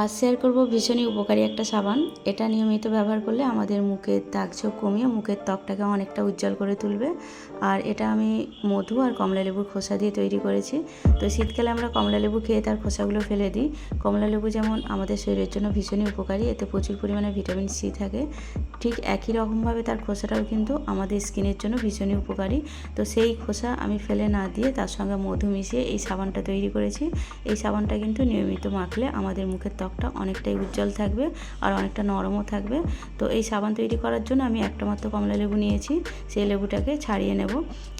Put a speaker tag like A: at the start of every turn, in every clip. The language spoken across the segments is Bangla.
A: আর শেয়ার করব ভীষণই উপকারী একটা সাবান। এটা নিয়মিত ব্যবহার করলে আমাদের মুখের দাগ ছোপ কমিয়ে মুখের ত্বকটাকে অনেকটা উজ্জ্বল করে তুলবে। আর এটা আমি মধু আর কমলা লেবুর খোসা দিয়ে তৈরি করেছি। তো শীতকালে আমরা কমলা লেবু খেয়ে তার খোসাগুলো ফেলে দিই। কমলা লেবু যেমন আমাদের শরীরের জন্য ভীষণই উপকারী, এতে প্রচুর পরিমাণে ভিটামিন সি থাকে। ঠিক একই রকমভাবে তার খোসাটাও কিন্তু আমাদের স্কিনের জন্য ভীষণই উপকারী। তো সেই খোসা আমি ফেলে না দিয়ে তার সঙ্গে মধু মিশিয়ে এই সাবানটা তৈরি করেছি। এই সাবানটা কিন্তু নিয়মিত মাখলে আমাদের মুখের ত্বকটা অনেকটাই উজ্জ্বল থাকবে আর অনেকটা নরমও থাকবে। তো এই সাবান তৈরি করার জন্য আমি একটা মাত্র কমলা লেবু নিয়েছি, সেই লেবুটাকে ছাড়িয়ে নেব।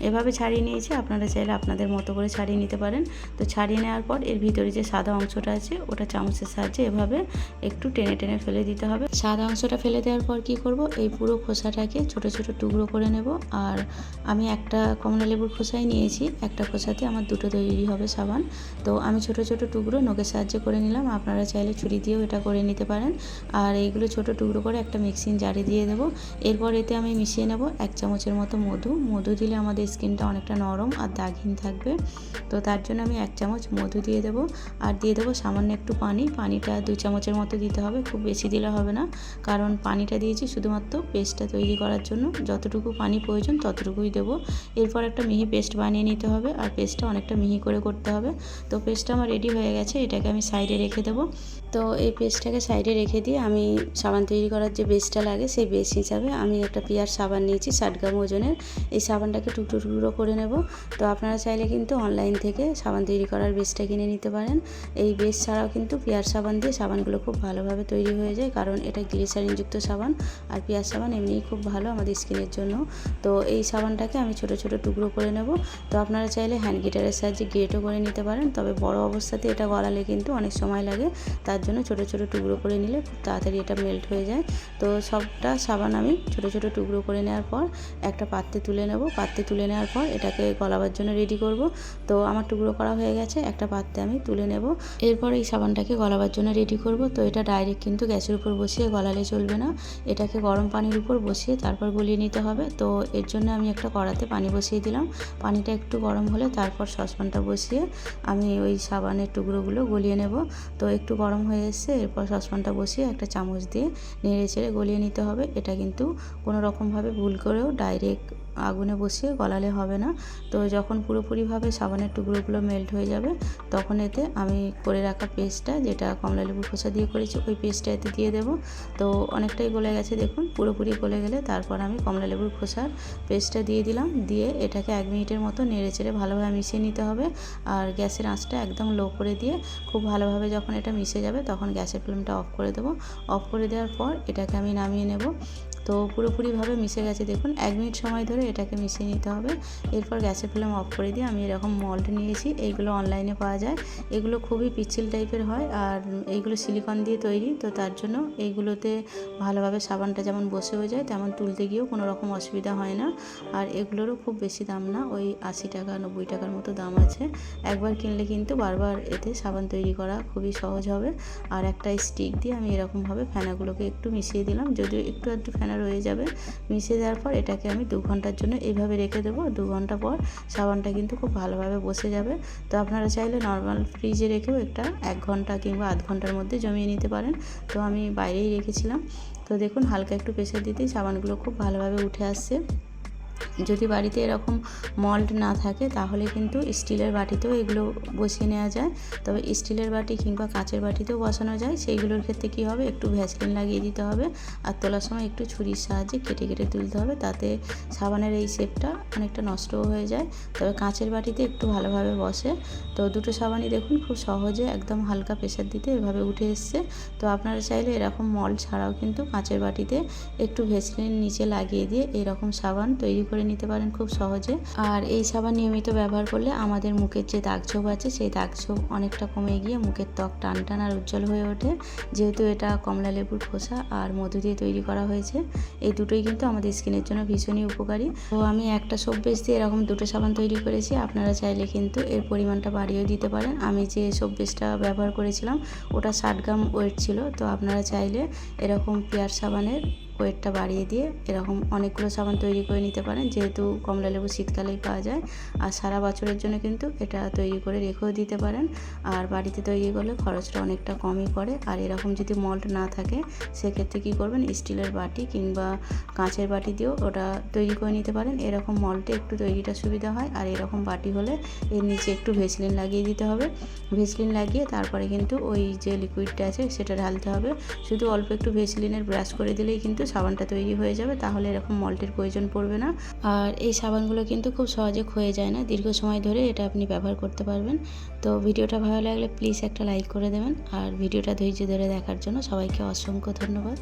A: এভাবে ছাড়িয়ে নিয়েছি, আপনারা চাইলে আপনাদের মতো করে ছাড়িয়ে নিতে পারেন। তো ছাড়িয়ে নেওয়ার পর এর ভিতরে যে সাদা অংশটা আছে, ওটা চামচের সাহায্যে এভাবে একটু টেনে টেনে ফেলে দিতে হবে। সাদা অংশটা ফেলে দেওয়ার পর কি করব, এই পুরো খোসাটাকে ছোট ছোট টুকরো করে নেব। আর আমি একটা কমলা লেবুর খোসাই নিয়েছি, একটা খোসাতে আমার দুটো তৈরি হবে সাবান। তো আমি ছোট ছোট টুকরো নখের সাহায্যে করে নিলাম, আপনারা চাইলে ছুরি দিয়েও এটা করে নিতে পারেন। আর এইগুলো ছোট টুকরো করে একটা মিক্সিং জারে দিয়ে দেবো। এরপর এতে আমি মিশিয়ে নেব এক চামচের মতো মধু। মধু দিলে আমাদের স্কিনটা অনেকটা নরম আর দাগহীন থাকবে। তো তার জন্য আমি এক চামচ মধু দিয়ে দেবো। আর দিয়ে দেবো সামান্য একটু পানি। পানিটা দুই চামচের মতো দিতে হবে। খুব বেশি দিলে হবে না। কারণ পানিটা দিয়েছি শুধুমাত্র পেস্টটা তৈরি করার জন্য। যতটুকু পানি প্রয়োজন ততটুকুই দেবো। এরপর একটা মিহি পেস্ট বানিয়ে নিতে হবে। আর পেস্টটা অনেকটা মিহি করে করতে হবে। তো পেস্টটা আমার রেডি হয়ে গেছে। এটাকে আমি সাইডে রেখে দেবো। তো এই পেস্টটাকে সাইডে রেখে দিয়ে আমি সাবান তৈরি করার যে বেসটা লাগে সেই বেস হিসাবে আমি একটা পিয়ার সাবান নিয়েছি ষাট গ্রাম ওজনের। এই সাবানটাকে টুকরো টুকরো করে নেব। তো আপনারা চাইলে কিন্তু অনলাইন থেকে সাবান তৈরি করার বেসটা কিনে নিতে পারেন। এই বেস ছাড়াও কিন্তু পিয়ার সাবান দিয়ে সাবানগুলো খুব ভালোভাবে তৈরি হয়ে যায়, কারণ এটা গ্লিসারিনযুক্ত সাবান আর পিয়ার সাবান এমনিই খুব ভালো আমাদের স্কিনের জন্য। তো এই সাবানটাকে আমি ছোট ছোট টুকরো করে নেব। তো আপনারা চাইলে হ্যান্ড গিটারের সাহায্যে গ্রেটও করে নিতে পারেন, তবে বড় অবস্থাতে এটা গলালে কিন্তু অনেক সময় লাগে। তার জন্য ছোট ছোট টুকরো করে নিলে খুব তাড়াতাড়ি এটা মেল্ট হয়ে যায়। তো সবটা সাবান আমি ছোট ছোট টুকরো করে নেওয়ার পর একটা পাত্রে তুলে নেব। পাত্রে তুলে নেওয়ার পর এটাকে গলাবার জন্য রেডি করব। তো আমার টুকরো করা হয়ে গেছে, একটা পাত্রে আমি তুলে নেব। এরপর এই সাবানটাকে গলাবার জন্য রেডি করব। তো এটা ডাইরেক্ট কিন্তু গ্যাসের উপর বসিয়ে গলালে চলবে না। এটাকে গরম পানির উপর বসিয়ে তারপর গলিয়ে নিতে হবে। তো এর জন্য আমি একটা কড়াতে পানি বসিয়ে দিলাম। পানিটা একটু গরম হলে তারপর সসপ্যানটা বসিয়ে আমি ওই সাবানের টুকরোগুলো গলিয়ে নেব। তো একটু গরম হয়ে এসছে এরপর সসপ্যানটা বসিয়ে একটা চামচ দিয়ে নেড়ে চেড়ে গলিয়ে নিতে হবে। এটা কিন্তু কোনো রকমভাবে ভুল করেও ডাইরেক্ট আগুনে বসিয়ে গলালে হবে না। তো যখন পুরোপুরিভাবে সাবানের টুকরোগুলো মেল্ট হয়ে যাবে, তখন এতে আমি করে রাখা পেস্টটা যেটা কমলা লেবু খোসা দিয়ে করেছি, ওই পেস্টটা এতে দিয়ে দেবো। তো অনেকটাই গলে গেছে, দেখুন, পুরোপুরি গলে গেলে তারপর আমি কমলা লেবুর খোসার পেস্টটা দিয়ে দিলাম। দিয়ে এটাকে এক মিনিটের মতো নেড়ে চেড়ে ভালোভাবে মিশিয়ে নিতে হবে। আর গ্যাসের আঁচটা একদম লো করে দিয়ে খুব ভালোভাবে যখন এটা মিশে যাবে, তখন গ্যাসের ফ্লেমটা অফ করে দেবো। অফ করে দেওয়ার পর এটাকে আমি নামিয়ে নেব। তো পুরোপুরিভাবে মিশে গেছে। দেখুন, এক মিনিট সময় ধরে এটাকে মিশিয়ে নিতে হবে। এরপর গ্যাসের ফ্লেম অফ করে দিয়ে আমি এরকম মল্ট নিয়েছি। এইগুলো অনলাইনে পাওয়া যায়। এগুলো খুবই পিচ্ছিল টাইপের হয় আর এইগুলো সিলিকন দিয়ে তৈরি। তো তার জন্য এইগুলোতে ভালোভাবে সাবানটা যেমন বসে হয়ে যায়, তেমন তুলতে গিয়েও কোনো রকম অসুবিধা হয় না। আর এগুলোরও খুব বেশি দাম না। ওই আশি টাকা, নব্বই টাকার মতো দাম আছে। একবার কিনলে কিন্তু বারবার এতে সাবান তৈরি করা খুবই সহজ হবে। আর একটা স্টিক দিয়ে আমি এরকমভাবে ফেনাগুলোকে একটু মিশিয়ে দিলাম। যদিও একটু একটু ফেনা রয়ে যাবে। মিশে দেওয়ার পর এটাকে আমি দু ঘণ্টার জন্য এইভাবে রেখে দেবো। দু ঘণ্টা পর সাবানটা কিন্তু খুব ভালোভাবে বসে যাবে। তো আপনারা চাইলে নর্মাল ফ্রিজে রেখেও একটা এক ঘণ্টা কিংবা আধ ঘণ্টার মধ্যে জমিয়ে নিতে পারেন। তো আমি বাইরেই রেখেছিলাম। তো দেখুন, হালকা একটু প্রেশার দিতেই সাবানগুলো খুব ভালোভাবে উঠে আসছে। যদি বাড়িতে এরকম মল্ট না থাকে, তাহলে কিন্তু স্টিলের বাটিতেও এগুলো বসিয়ে নেওয়া যায়। তবে স্টিলের বাটি কিংবা কাঁচের বাটিতেও বসানো যায়। সেইগুলোর ক্ষেত্রে কী হবে? একটু ভ্যাসলিন লাগিয়ে দিতে হবে আর তোলার সময় একটু ছুরির সাহায্যে কেটে কেটে তুলতে হবে। তাতে সাবানের এই শেপটা অনেকটা নষ্টও হয়ে যায়। তবে কাঁচের বাটিতে একটু ভালোভাবে বসে। তো দুটো সাবানই দেখুন, খুব সহজে একদম হালকা প্রেশার দিতে এভাবে উঠে এসছে। তো আপনারা চাইলে এরকম মল ছাড়াও কিন্তু কাঁচের বাটিতে একটু ভেসলিন নিচে লাগিয়ে দিয়ে এরকম সাবান তৈরি করে নিতে পারেন খুব সহজে। আর এই সাবান নিয়মিত ব্যবহার করলে আমাদের মুখের যে দাগ ছোপ আছে, সেই দাগ ছোপ অনেকটা কমে গিয়ে মুখের ত্বক টান টান আর উজ্জ্বল হয়ে ওঠে। যেহেতু এটা কমলা লেবুর খোসা আর মধু দিয়ে তৈরি করা হয়েছে, এই দুটোই কিন্তু আমাদের স্কিনের জন্য ভীষণই উপকারী। তো আমি একটা সোপ বেস দিয়ে এরকম দুটো সাবান তৈরি করেছি, আপনারা চাইলে কিন্তু এর পরিমাণটা বাড়িয়েও দিতে পারেন। আমি যে সোপ বেসটা ব্যবহার করেছিলাম, ওটা ষাট গ্রাম ওয়েট ছিল, তো আপনারা চাইলে এরকম পেয়ার সাবানের ওয়েটটা বাড়িয়ে দিয়ে এরকম অনেকগুলো সাবান তৈরি করে নিতে পারেন। যেহেতু কমলা লেবু শীতকালেই পাওয়া যায়। আর সারা বছরের জন্য কিন্তু এটা তৈরি করে রেখেও দিতে পারেন। আর বাড়িতে তৈরি করলে খরচটা অনেকটা কমই পড়ে। আর এরকম যদি মল্ট না থাকে, সেক্ষেত্রে কী করবেন? স্টিলের বাটি কিংবা কাঁচের বাটি দিয়েও ওটা তৈরি করে নিতে পারেন। এরকম মল্টে একটু তৈরিটা সুবিধা হয়। আর এরকম বাটি হলে এর নিচে একটু ভেসলিন লাগিয়ে দিতে হবে। ভেসলিন লাগিয়ে তারপরে কিন্তু ওই যে লিকুইডটা আছে, সেটা ঢালতে হবে। শুধু অল্প একটু ভেসলিনের ব্রাশ করে দিলেই কিন্তু সাবানটা তৈরি হয়ে যাবে, তাহলে এরকম মল্টের প্রয়োজন পড়বে না। আর এই সাবানগুলো কিন্তু খুব সহজে ক্ষয়ে যায় না, দীর্ঘ সময় ধরে এটা আপনি ব্যবহার করতে পারবেন। তো ভিডিওটা ভালো লাগলে প্লিজ একটা লাইক করে দেবেন, আর ভিডিওটা ধৈর্য ধরে দেখার জন্য সবাইকে অসংখ্য ধন্যবাদ।